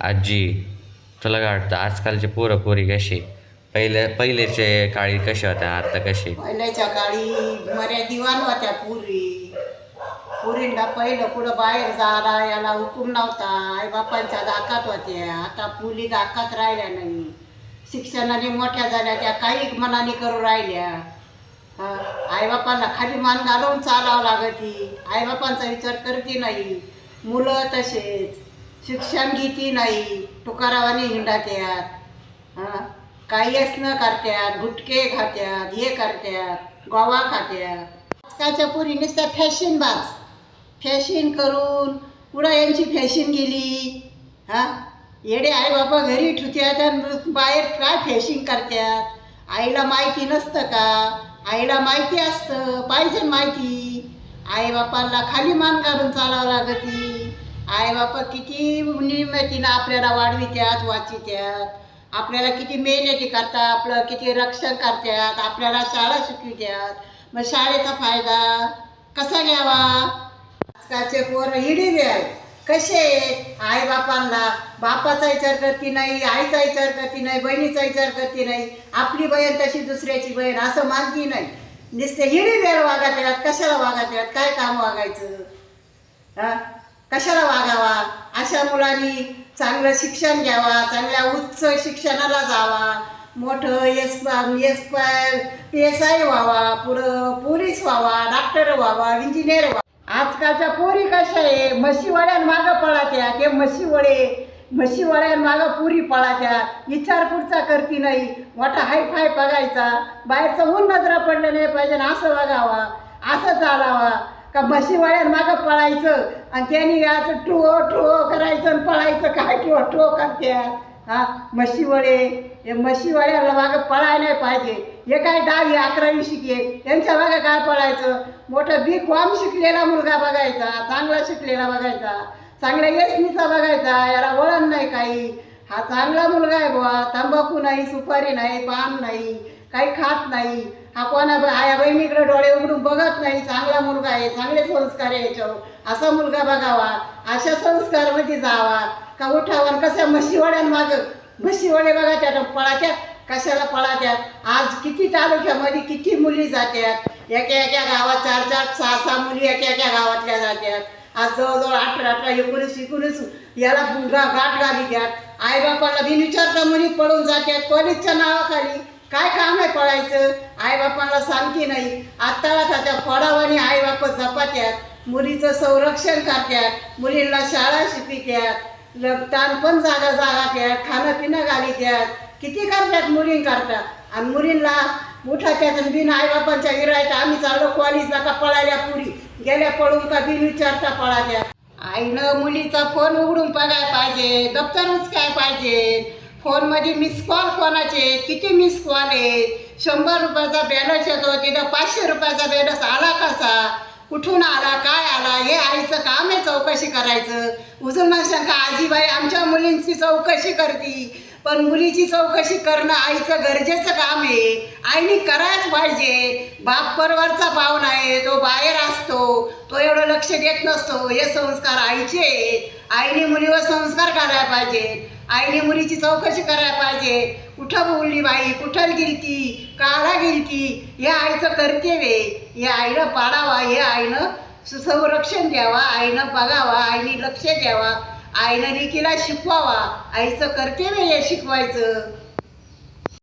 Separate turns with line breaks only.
आजी तुला काय वाटतं? आजकालचे पोरं पोरी कशी? पहिले पहिलेचे काळी कसे होत्या? आता कसे
पहिल्याच्या काळी मर्या दिवाण होत्या पुरी. पुरींना पहिलं कुठं बाहेर जायला याला हुकूम नव्हता. आईबापांच्या दाकात होत्या. आता पुली दाकात राहिल्या नाही. शिक्षणाने मोठ्या झाल्या त्या काही मनाने करू राहिल्या. आईबापांना खाली मान घालून चालावं लागती आईबापांचा विचार करते नाही. मुलं तसेच. शिक्षण घेती नाही तुकारावाने हिंडात्यात हां हा, काहीच न करत्यात गुटके खात्यात हे करत्यात गोवा खात्यात. आजकालच्या पोरी नुसतं फॅशन बाज. फॅशन करून पुढं यांची फॅशन गेली हां? येडे आई बाबा घरी ठुत्यात आणि बाहेर काय फॅशन करत्यात? आईला माहिती नसतं का? आईला माहिती असतं पाहिजे माहिती. आई बापाला खाली मान काढून चालावं लागती. आई बापा किती नियमतीनं आपल्याला वाढवित्यात वाचित्यात आपल्याला किती मेहनती करतात आपलं किती रक्षण करतात आपल्याला शाळा शिकवित्यात. मग शाळेचा फायदा कसा घ्यावा? आजकालचे पोरं हिडीले आहेत. कसे आई बापांना बापाचा विचार करती नाही आईचा विचार करती नाही बहिणीचा विचार करती नाही. आपली बहीण तशी दुसऱ्याची बहीण असं मानती नाही. नुसते हिडी वेळ वागात येतात कशाला वागात येतात काय काम वागायचं? हा? कशाला वागावा? अशा मुलांनी चांगलं शिक्षण घ्यावा चांगल्या उच्च शिक्षणाला जावा. मोठं S S P S I व्हावा पुढं पोलीस व्हावा डॉक्टर व्हावा इंजिनियर व्हावा. आजकालच्या पोरी कशा आहे? म्हशीवाड्यान मागं पळात्या ते म्हशीवडे म्हशीवाड्यान मागं पुरी पळात्या विचार पुढचा करती नाही. मोठा हाय फाय बघायचा. बाहेरचं ऊन नजरा पडलं नाही पाहिजे असं बघावा असं चालावा. का म्हशीवाड्यान मागं पळायचं? आणि त्यांनी असं ट्रो ट्रो करायचं आणि पळायचं काय किंवा ट्रो करत्यात. हा म्हशीवडे हे म्हशीवाड्याला मागं पळायला नाही पाहिजे. हे काय दहावी अकरावी शिके त्यांच्या मागं काय पळायचं? मोठं बी कॉम शिकलेला मुलगा बघायचा चांगला शिकलेला बघायचा चांगल्या यशनीचा बघायचा याला वळण नाही काही. हा चांगला मुलगा आहे बुवा तंबाखू नाही सुपारी नाही पान नाही. काही खात नाही. हा कोणा आया बहिणीकडे डोळे उघडून बघत नाही. चांगला मुलगा आहे चांगले संस्कार याच्यावर. असा मुलगा बघावा अशा संस्कारमध्ये जावा. का उठावा आणि कशा म्हशीवड्यान मागं म्हशीवडे बघा त्या पळात्यात कशाला पळात्यात आज किती तालुक्यामध्ये किती मुली जात्यात? एका एका गावात चार चार सहा सहा मुली एका एका गावातल्या जात्यात. आज जवळजवळ अठरा अठरा एकोणीस एकोणीस याला गा गाठ घाली द्यात आईबापाला बिनविचारता मुली पळून जात्यात. कॉलेजच्या नावाखाली? काय काम आहे पळायचं? आईबापाला सांगते नाही. आत्ताला त्याच्या फडावाने आईबाप जपात्यात मुलीचं संरक्षण करत्यात मुलींना शाळा शिकवित्यात ल- ताण पण जागा जागा त्यात खाणं पिणं घालित्यात. किती करतात? मुलीं करतात. आणि मुलींना उठात्यात आणि बिन आईबापांच्या गिरायच्या आम्ही चाललो कॉलेज नका पळाल्या पुरी. गेल्या पळून का बिन विचारता पळा द्या आईनं मुलीचा फोन उघडून बघायला पाहिजे. दप्तर उचकाय पाहिजे. फोनमध्ये मिस कॉल कोणाचे आहेत? किती मिस कॉल आहेत? शंभर रुपयाचा बॅलन्स येतो तिथं पाचशे रुपयाचा बॅलन्स आला कसा? कुठून आला काय आला? हे आईचं काम आहे चौकशी करायचं. उजून शंका आजीबाई आमच्या मुलींची चौकशी करती. पण मुलीची चौकशी करणं आईचं गरजेचं काम आहे. आईने करायच पाहिजे. बाप परवरचा पाहुणा आहे तो बाहेर असतो. तो एवढं लक्ष देत नसतो. हे संस्कार आईचे आईने मुलीवर संस्कार करायला पाहिजे आईने मुलीची चौकशी करायला पाहिजे. कुठं बोलली बाई? कुठं गेलती? काला गेलती? हे आईचं कर्तव्य आहे. हे आईनं पाडावा. हे आईनं सुसंरक्षण द्यावा. आईनं बघावा. आईने लक्ष द्यावा. आईनं लेकीला शिकवावा. आईचं कर्तव्य हे शिकवायचं.